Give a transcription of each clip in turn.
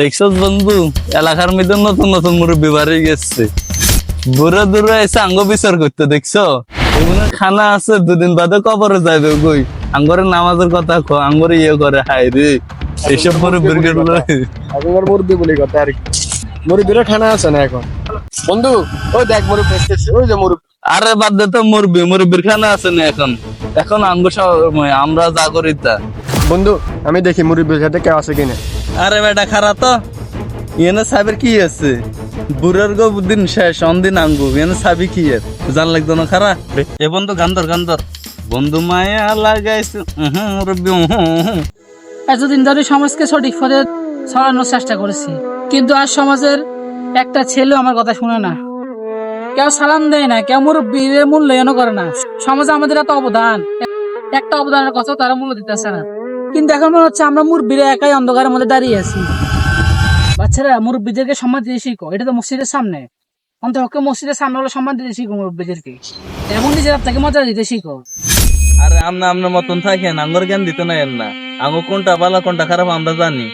দেখছ বন্ধু এলাকার মধ্যে নতুন নতুন মুরব্বী বাড়ি গেছে। বুড়ো দূরে এসে আঙ্গ বিচার করতে দেখছ? এগুলো খানা আছে দুদিন বাদে কবরে যাবে গই আঙ্গরের নামাজের কথা কো আঙ্গরে ইয়ে করে হাই রে। এইসব মুরব্বীরগুলো মুরব্বী বলে কথা আর কি। মুরব্বীরা খানা আছে না এখন? বন্ধু ওই দেখ মুরব্বী ওই যে মুরব্বী। আরে বাদ দে তো মুরব্বী মুরব্বীর খানা আছে না এখন? এখন আঙ্গ সময় আমরা যা করি তা। বন্ধু আমি দেখি মুরব্বীর সাথে কেউ আছে কিনা। আরে বেটা খারাপ তো। এনে সাবের কি আছে বুড়ার গো দিন শেষ অনদিন আঙ্গু। এনে সাবি কি এর? জান লাগতো না খারা এ বন্ধু গান্দর গান্দর। বন্ধু মায়া লাগাইছে। উহু রব্বি উহু উহু। এতদিন ধরে সমাজকে সঠিক পথে ছড়ানোর চেষ্টা করেছি। কিন্তু আজ সমাজের একটা ছেলেও আমার কথা শুনে না। কেউ সালাম দেয় না কেউ মুরব্বীর মূল্যায়নও করে না। সমাজে আমাদের এত অবদান। একটা অবদানের কথা তারা মূল্য দিতেছে না। কিন্তু এখন মনে হচ্ছে আমরা মুরব্বীরা একাই অন্ধকারের মধ্যে দাঁড়িয়ে আছি। বাচ্চারা মুরব্বীদেরকে সম্মান দিতে শিখো। এটা তো মসজিদের সামনে। অন্তপক্ষে মসজিদের সামনে হলে সম্মান দিতে শিখো মুরব্বীদেরকে। এবং নিজের আপনাকে মজা দিতে শিখো। আরে আমনা আমনার মতন থাকেন আঙ্গর জ্ঞান দিতে না এর না। আঙ্গ কোনটা ভালো কোনটা খারাপ আমরা জানি।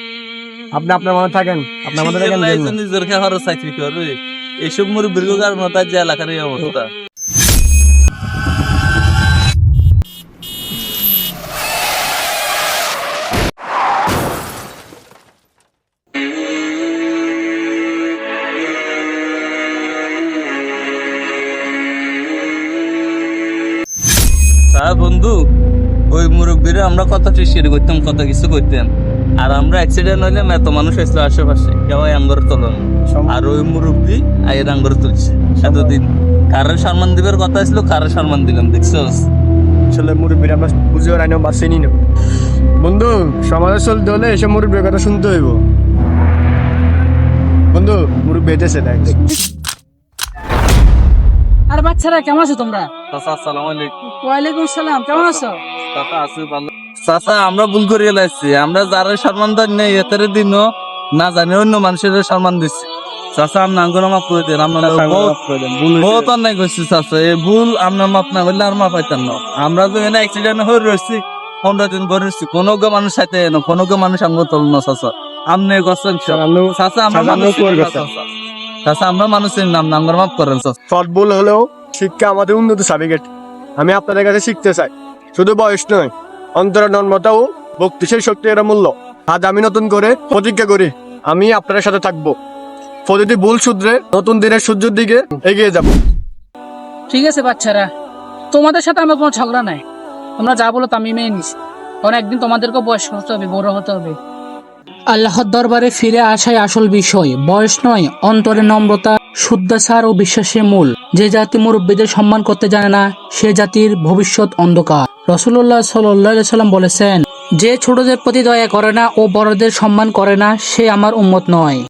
আপনি আপনার মনে থাকেন? আপনার মনে থাকেন নিজের খাওয়ার চাকরি করে। এইসব মুরব্বীর কারণ তার যে এলাকার এই অবস্থা। তা বন্ধু ওই মুরব্বীরা আমরা কত শেয়ার করতাম কত কিছু করতাম আর আমরা অ্যাক্সিডেন্ট হইলে এত মানুষ হয়েছিল আশেপাশে কেউ আঙ্গর তোলন আর ওই মুরব্বী আয়ের আঙ্গর তুলছে এতদিন। কারও সম্মান দিবার কথা ছিল কারও সম্মান দিলাম দেখছ আসলে মুরব্বীরা আমরা বুঝেও রাইনো বা চিনি না। বন্ধু সমাজে চলতে হলে এসব মুরব্বীর কথা শুনতে হইব। বন্ধু মুরব্বী হেঁটেছে দেখ। আর বাচ্চারা কেমন আছো তোমরা? চাচা আসসালামু আলাইকুম। ওয়ালাইকুম সালাম কেমন আছো? চাচা আছে ভালো। চাচা আমরা ভুল করিয়ে লাইছি আমরা যারা সম্মান দেন নেই এতের দিনও না জানি অন্য মানুষের সম্মান দিচ্ছি চাচা আপনার আঙ্গুর মাপ করে দেন আপনার বহুত বহুত অন্যায় করছি চাচা এই ভুল আপনার মাপ না করলে আর মাপ পাইতেন না। আমরা তো অ্যাক্সিডেন্ট হয়ে রয়েছি পনেরো দিন রয়েছি কোনো গো মানুষ সাথে এনো কোনো গো মানুষ তোল না চাচা। আপনি করছেন চাচা আমরা মানুষ? চাচা। মানুষের নাম না আঙ্গুর মাপ করেন চাচা। শর্ট ভুল হলেও শিক্ষা আমাদের উন্নত সার্টিফিকেট আমি আপনাদের কাছে শিখতে চাই। শুধু বয়স নয় অন্তরের নর্মতা ও ভক্তি সেই শক্তি এর মূল্য। আজ আমি নতুন করে প্রতিজ্ঞা করি আমি আপনাদের সাথে থাকব। প্রতিটি ভুল শুধরে নতুন দিনের সূর্যের দিকে এগিয়ে যাব। ঠিক আছে বাচ্চারা তোমাদের সাথে আমার কোনো ঝগড়া নাই। তোমরা যা বলো তা আমি মেনে নিছি। কারণ একদিন তোমাদেরকে বয়স হতে হবে বড় হতে হবে। আল্লাহর দরবারে ফিরে আসাই আসল বিষয়। বয়স নয় অন্তরে নম্রতা। শুদ্ধাচার ও বিশ্বাসে মূল। যে জাতি মুরব্বীদের সম্মান করতে জানে না, সে জাতির ভবিষ্যৎ অন্ধকার। রসুল্লাহ সাল্লাহ সাল্লাম বলেছেন, যে ছোটদের প্রতি দয়া করে না ও বড়দের সম্মান করে না, সে আমার উন্মত নয়।